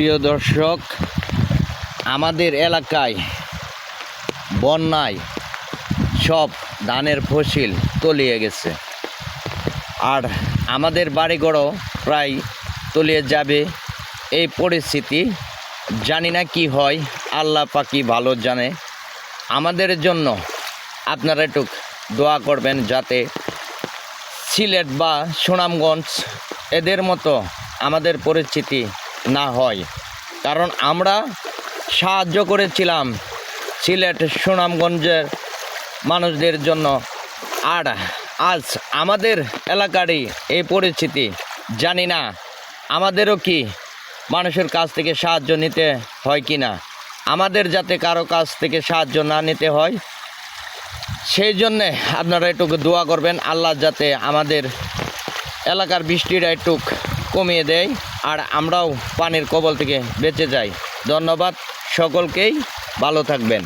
প্রিয় দর্শক, আমাদের এলাকায় বন্যায় সব ধানের ফসিল তলিয়ে গেছে। আর আমাদের বাড়িঘরও প্রায় তলিয়ে যাবে। এই পরিস্থিতি জানি না কি হয়, আল্লাহ পাকি ভালো জানে। আমাদের জন্য আপনারা একটু দোয়া করবেন যাতে সিলেট বা সুনামগঞ্জ এদের মতো আমাদের পরিস্থিতি হয়। কারণ আমরা সাহায্য করেছিলাম সিলেট সুনামগঞ্জের মানুষদের জন্য। আর আজ আমাদের এলাকারই এই পরিস্থিতি, জানি না আমাদেরও কি মানুষের কাছ থেকে সাহায্য নিতে হয় কি না। আমাদের যাতে কারও কাছ থেকে সাহায্য না নিতে হয়, সেই জন্যে আপনারা একটু দোয়া করবেন, আল্লাহ যাতে আমাদের এলাকার বৃষ্টিটা একটু কমিয়ে দেয় আর আমরাও পানির কবল থেকে বেঁচে যাই। ধন্যবাদ সকলকেই ভালো থাকবেন।